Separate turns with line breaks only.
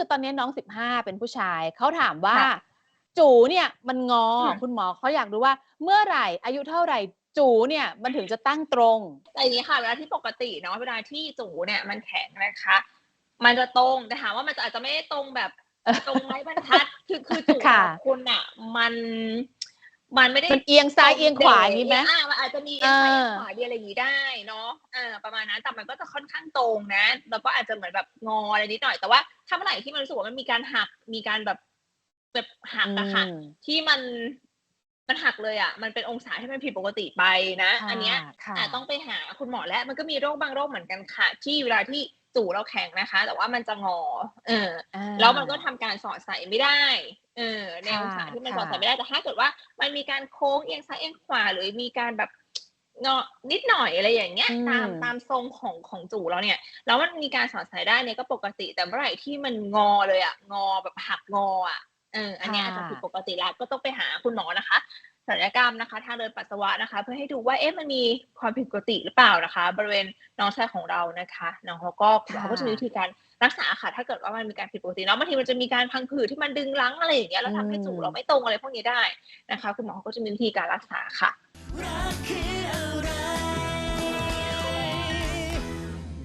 คือตอนนี้น้อง15เป็นผู้ชายเขาถามว่า
ค่ะ
จูเนี่ยมันงอ
อืม
คุณหมอเขาอยากรู้ว่า เมื่อไหร่อายุเท่าไหร่จูเนี่ยมันถึงจะตั้งตรง
แต่อย่างนี้ค่ะเวลาที่ปกติเนาะเวลาที่จูเนี่ยมันแข็งนะคะ มันจะตรงแต่ถามว่ามันจะอาจจะไม่ได้ตรงแบบตรงไม้บรรทัดคือคือจู
ค่ะ
ของคุณอะมัน มันไม่ได้
มันเอียงซ้ายเอียงขวาอย่างนี้ไหม
อ่ามันอาจจะมีเอียงซ้าย
เออ
เอียงขวาดีอะไรอย่างนี้ได้เนาะอ่าประมาณนั้นแต่มันก็จะค่อนข้างตรงนะแล้วก็อาจจะเหมือนแบบงออะไรนิดหน่อยแต่ว่าถ้าเมื่อไหร่ที่มันรู้สึกว่ามันมีการหักมีการแบบแบบหักอะค่ะ
อืม
ที่มันมันหักเลยอะ มันเป็นองศาที่มันผิดปกติไปนะ อันเนี้ย
ค่ะ
อาจต้องไปหาคุณหมอแล้วมันก็มีโรคบางโรคเหมือนกันค่ะ ที่เวลาที่ จู่เราแข็งนะคะ แต่ว่ามันจะงอ เออ
อ่า
แล้วมันก็ทำการสอดใส่ไม่ได้ เออใน
ค่ะ
องศาที่มัน
ค่ะ
สอดใส่ไม่ได้แต่ถ้าเกิดว่ามันมีการโค้งเอียงซ้ายเอียงขวาหรือมีการแบบงอนิดหน่อยอะไรอย่างเงี้ยตามตามทรงของของจู่เราเนี่ยแล้วมันมีการสอดใส่ได้เนี่ยก็ปกติแต่เมื่อไหร่ที่มันงอเลยอะงอแบบหักงออะเอออันเนี้ยอาจจะผิดปกติแล้วก็ต้องไปหาคุณหมอนะคะ ศัลยกรรมนะคะทางเดินปัสสาวะนะคะ เพื่อให้ดูว่าเอ๊ะมันมีความผิดปกติหรือเปล่านะคะ บริเวณน้องชายของเรานะคะน้องเขาก็เขาก็จะมีวิธีการรักษาค่ะ ถ้าเกิดว่ามันมีการผิดปกติเนาะบางทีมันจะมีการพังผืดที่มันดึงรั้งอะไรอย่างเงี้ยแล้วทำให้
อืม
จู่เราไม่ตรงอะไรพวกนี้ได้นะคะ คุณหมอเขาก็จะมีวิธีการรักษาค่ะ
รั